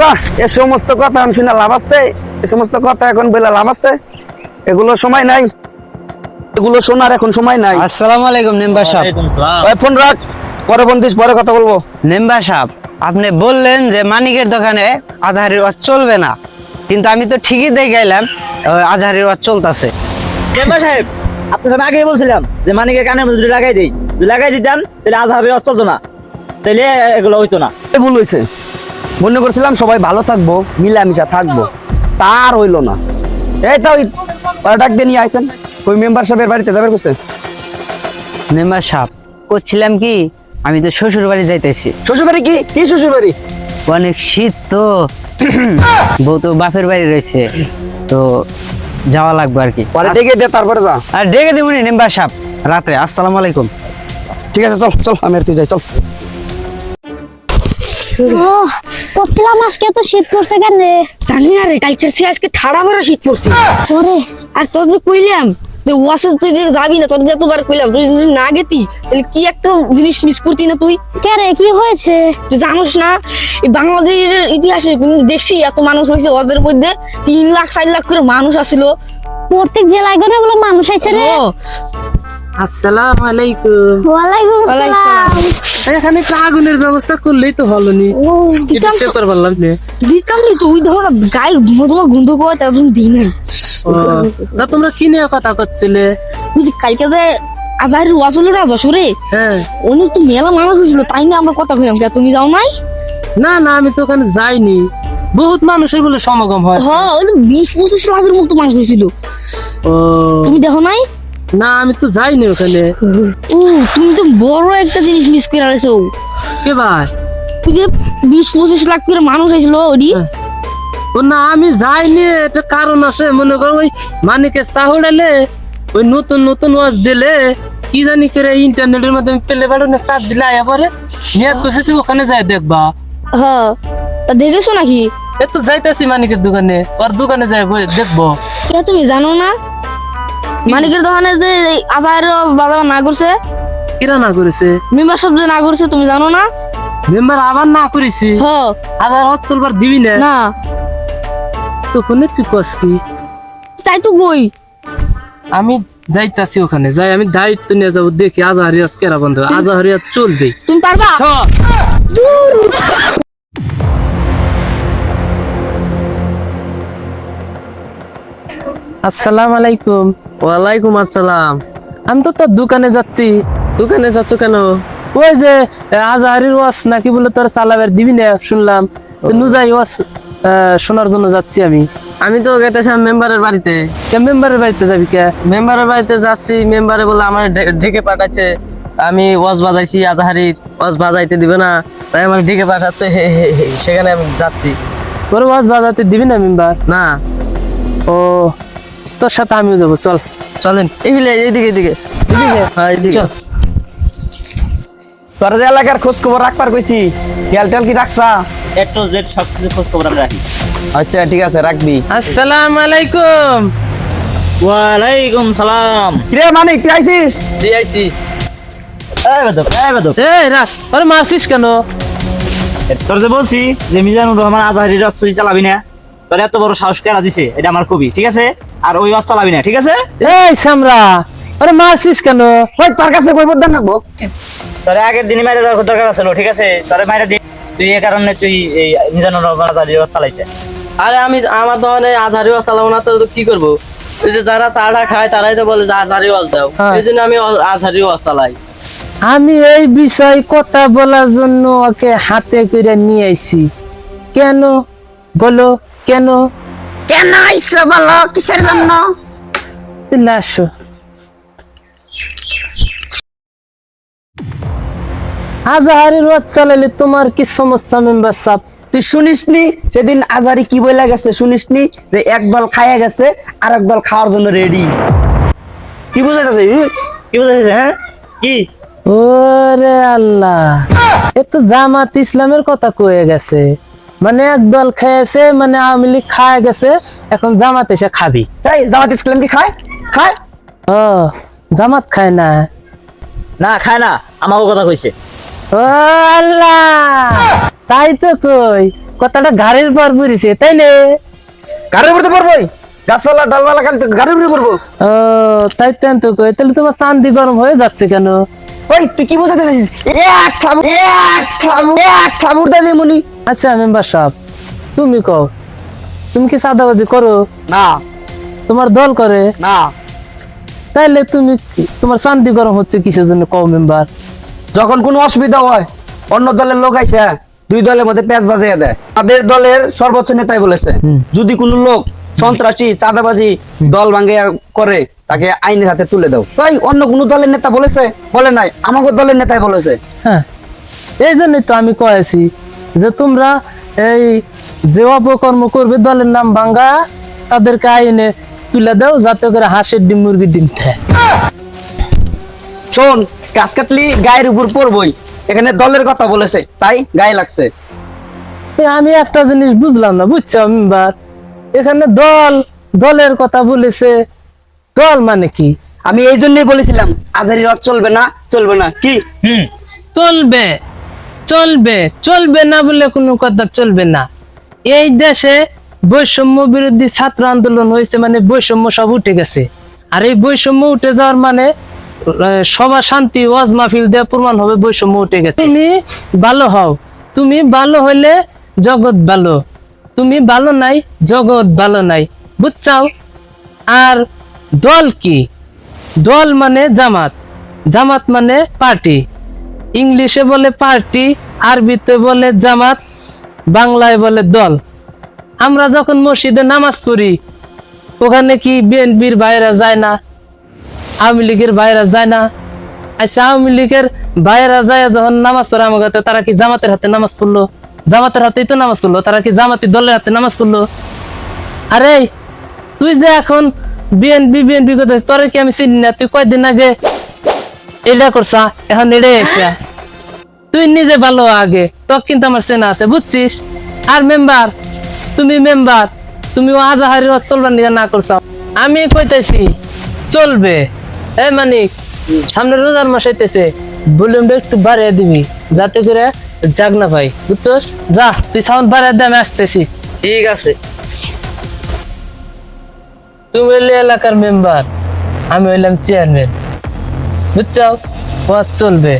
দাদা এ সমস্ত কথা আমি শুনে লাভ আসছে এ সমস্ত কথা এখন বলে লাভ আছে। এগুলো সময় নাই। এগুলো শোনার এখন সময় নাই। আসসালামু আলাইকুম মেম্বার সাহেব। ওই ফোন রাখ পরে ফোন দিস পরে কথা বলব। মেম্বার সাহেব আপনি বললেন যে মানিকের দোকানে আজহারির ওয়াজ চলবে না। কিন্তু আমি তো ঠিকই দেখে গেলাম আজহারির ওয়াজ চলতেছে। মেম্বার সাহেব আপনার আমি আগেই বলছিলাম যে মানিকের কানে মধ্যে যদি লাগাই দিই। যদি লাগাই দিতাম তাহলে আধার রস চলতো না। তাহলে এগুলো হইতো না। এ ভুল হয়েছে মনে করছিলাম সবাই ভালো থাকব মিলামিশা থাকব। তার হইল না। এই তো ওই ডাক দিয়ে নিয়ে আইছেন। ওই মেম্বার সাহেবের বাড়িতে যাবে করছে মেম্বার সাহেব করছিলাম কি আমি তো শ্বশুর বাড়ি যাইতেছি। শ্বশুর বাড়ি কি? কি শ্বশুর বাড়ি অনেক শীত তো। বউ তো বাপের বাড়ি রয়েছে। তো যাওয়া লাগবে আর কি। পরে ডেকে দে তারপরে যা। আর ডেকে দিবনি মেম্বার সাহেব রাত্রে আসসালামু আলাইকুম। ঠিক আছে চল চল আমি আর তুই যাই চল। করছিলাম আজকে তো শীত করছে কেন? জানি না রে কালকের আজকে ঠাড়া মারা শীত পড়ছে। ওরে। আর তোর কইলাম যে ওয়াসে তুই যে যাবি না তোর যে কইলাম তুই যদি না গেতি তাহলে কি একটা জিনিস মিস করতি না তুই? কে রে কি হয়েছে? তুই জানোস না এই বাংলাদেশের ইতিহাসে দেখছি এত মানুষ হয়েছে ওয়াজের মধ্যে তিন লাখ চার লাখ করে মানুষ আসিল। প্রত্যেক জেলায় করে বলে মানুষ আছে রে। আসসালামু আলাইকুম। ওয়ালাইকুম আসসালাম এখানে একটা আগুনের ব্যবস্থা করলেই তো হলো নি। বললাম নে। দিতাম তো ওই ধর গায়ে ধুমো গন্ধ করে তখন দিই নাই তা তোমরা কি নিয়ে কথা করছিলে? তুই যে কালকে যে আজারের ওয়াজ হলো না যশোরে? হ্যাঁ। অনেক তো মেলা মানুষ হয়েছিল তাই না আমরা কথা কইলাম। কে তুমি যাও নাই? না না আমি তো ওখানে যাইনি। বহুত মানুষের বলে সমাগম হয়। হ্যাঁ ওই তো বিশ পঁচিশ লাখের মতো মানুষ হয়েছিল। ও। তুমি দেখো নাই? না আমি তো যাইনি ওখানে। ও তুমি তো বড় একটা জিনিস মিস করে আছো কে ভাই? তুই যে বিশ পঁচিশ লাখ করে মানুষ হয়েছিল ওডি ও না আমি যাইনি এটা কারণ আছে মনে করো ওই মানিকে চাহুড়ালে ওই নতুন নতুন ওয়াজ দিলে কি জানি করে ইন্টারনেটের মাধ্যমে পেলে পাঠানো চাপ দিলে আয়া পরে নিয়ে কষেছি ওখানে যাই দেখবা। হ্যাঁ তা দেখেছ নাকি? এ তো যাইতাছি মানিকের দোকানে ওর দোকানে যাই দেখব। কে তুমি জানো না? মানিকের দোকানে যে আজার বাজার না করছে কিরা না করেছে। মেম্বার সব যে না করছে তুমি জানো না? মেম্বার আবার না করেছি? হ। আবার হত চলবার দিবি না? না। তখন তুই কস কি? তাই তো কই? আমি যাইতাছি ওখানে যাই আমি দায়িত্ব নিয়ে যাব দেখি আজহারিয়াজ কেরা বন্ধ আজহারিয়াজ চলবে। তুমি পারবা? আসসালাম আলাইকুম। ওয়ালাইকুম আসসালাম। আমি তো তোর দোকানে যাচ্ছি। দোকানে যাচ্ছ কেন? ওই যে আজহারির ওয়াস নাকি বলে তোর চালাবার দিবি না? শুনলাম। নুজাই ওয়াস শোনার জন্য যাচ্ছি আমি। আমি তো গেতেছিলাম মেম্বারের বাড়িতে। কে মেম্বারের বাড়িতে যাবি কে? মেম্বারের বাড়িতে যাচ্ছি মেম্বারে বলে আমার ডেকে পাঠাচ্ছে। আমি ওয়াজ বাজাইছি আজাহারি ওয়াজ বাজাইতে দিবে না। তাই আমার ডেকে পাঠাচ্ছে সেখানে আমি যাচ্ছি। তোর ওয়াজ বাজাতে দিবি না মেম্বার? না। ও তোর সাথে আমিও যাব চল। চলেন। এইদিকে এইদিকে এইদিকে হ্যাঁ এইদিকে তোর যে এলাকার খোঁজ খবর রাখবার কইছি খেয়াল টেল কি রাখছা? একটু জেড সব কিছু খোঁজ খবর রাখি। আচ্ছা ঠিক আছে রাখবি। আসসালাম আলাইকুম। ওয়ালাইকুম সালাম। কিরে মানে তুই আইছিস? জি আইছি। এই বেদব এই বেদব। এই রাখ আরে মাসিস কেন? তোর যে বলছি যে মিজানুর রহমান আজহারি রস তুই চালাবি না? তোর এত বড় সাহস কেনা দিছে? এটা আমার কবি ঠিক আছে? আর ওই রস চালাবি না ঠিক আছে? এই সামরা আরে মাসিস কেন? ওই তোর কাছে কই বদান রাখব? তোর আগের দিনই মাইরে দেওয়ার দরকার ছিল ঠিক আছে? তোর মাইরে দিন তুই এই কারণে তুই এই মিজানুর রহমান আজহারি রস চালাইছে। আরে আমি আমার দোকানে আজহারি ওয়াজ চালাবো না তো কি করব? ওই যে যারা চাটা খায় তারাই তো বলে যে আজহারি ওয়াজ দাও। হ্যাঁ। এই জন্য আমি আজহারি ওয়াজ চালাই। আমি এই বিষয় কথা বলার জন্য ওকে হাতে করে নিয়ে আইছি। কেন? বলো। কেন? কেন আইছো বলো? কিসের জন্য? আসো। আজহারের ওয়াজ চালালে তোমার কি সমস্যা মেম্বার সাহেব? তুই শুনিসনি? সেদিন আজারি কি বলে গেছে শুনিসনি? যে এক দল খাইয়া গেছে আর এক দল খাওয়ার জন্য রেডি কি বুঝাইতেছে কি বুঝাইছে হ্যাঁ? কি? ওরে আল্লাহ। এ তো জামাত ইসলামের কথা কয়ে গেছে। মানে একদল খেয়েছে মানে আওয়ামী লীগ খায় গেছে এখন জামাত এসে খাবি। তাই জামাত ইসলাম কি খায়? খায়? ও জামাত খায় না। না খায় না আমাকে কথা কইছে। ও আল্লাহ তাই তো কই কথাটা ঘাড়ের পর পড়েছে তাই নে। গাড়ির উপরে তো পড়বোই গাছপালা ডালপালা খালি তো গাড়ির উপরে পড়ব। ও তাই তেন তো কই তাহলে তোমার চান্দি গরম হয়ে যাচ্ছে কেন? ওই তুই কি বোঝাতে চাইছিস? এক থাবুর এক থাবুর এক থাবুর দিলি মনি। আচ্ছা মেম্বার সাহেব তুমি কও তুমি কি সাদাবাজি করো? না। তোমার দল করে? না। তাইলে তুমি তোমার চান্দি গরম হচ্ছে কিসের জন্য কও মেম্বার? যখন কোনো অসুবিধা হয় অন্য দলের লোক আইসে দুই দলের মধ্যে প্যাঁচ বাজিয়ে দেয়। তাদের দলের সর্বোচ্চ নেতাই বলেছে যদি কোনো লোক সন্ত্রাসী চাঁদাবাজি দল ভাঙ্গে করে তাকে আইনের হাতে তুলে দাও। তাই অন্য কোনো দলের নেতা বলেছে? বলে নাই আমাকে দলের নেতাই বলেছে। হ্যাঁ। এই জন্যই তো আমি কয়েছি যে তোমরা এই যে অপকর্ম করবে দলের নাম ভাঙ্গা তাদেরকে আইনে তুলে দাও যাতে করে হাঁসের ডিম মুরগির ডিম খায়। শোন গাছ কাটলি গায়ের উপর পড়বই। এখানে দলের কথা বলেছে তাই গায়ে লাগছে। আমি একটা জিনিস বুঝলাম না বুঝছ মেম্বার এখানে দল দলের কথা বলেছে দল মানে কি? আমি এই জন্যই বলেছিলাম আজারি রথ চলবে না চলবে না কি? হুম চলবে। চলবে চলবে না বলে কোনো কথা চলবে না। এই দেশে বৈষম্য বিরোধী ছাত্র আন্দোলন হয়েছে মানে বৈষম্য সব উঠে গেছে। আর এই বৈষম্য উঠে যাওয়ার মানে সবার শান্তি, ওয়াজ মাহফিল দেওয়া প্রমাণ হবে বৈষম্য উঠে গেছে। তুমি ভালো হও। তুমি ভালো হইলে জগৎ ভালো। তুমি ভালো নাই, জগৎ ভালো নাই। বুঝছাও? আর দল কি? দল মানে জামাত। জামাত মানে পার্টি। ইংলিশে বলে পার্টি, আরবিতে বলে জামাত, বাংলায় বলে দল। আমরা যখন মসজিদে নামাজ পড়ি, ওখানে কি বিএনপির বাইরা যায় না? আওয়ামী লীগের বাইরা যায় না? আচ্ছা আওয়ামী লীগের বাইরা যায় যখন নামাজ পড়ে আমার তারা কি জামাতের হাতে নামাজ পড়ল? জামাতের হাতেই তো নামাজ পড়ল, তারা কি জামাতি দলের হাতে নামাজ পড়ল? আরে, তুই যে এখন বিএনপি বিএনপি কথা তোরে কি আমি চিনি না? তুই কয়দিন আগে এটা করছা? এখন এটা একটা তুই নিজে ভালো আগে তোর কিন্তু আমার চেনা আছে বুঝছিস? আর মেম্বার তুমি মেম্বার তুমি আজাহারি চলবার নিয়ে না করছ। আমি কইতেছি চলবে। এ মানিক সামনে রোজার মাস হইতেছে ভলিউমটা একটু বাড়িয়ে দিবি যাতে করে জাগ না ভাই বুঝছস? যা তুই সাউন্ড বাড়িয়ে দে আমি আসতেছি। ঠিক আছে। তুমি এলাকার মেম্বার আমি হইলাম চেয়ারম্যান বুঝছ চলবে।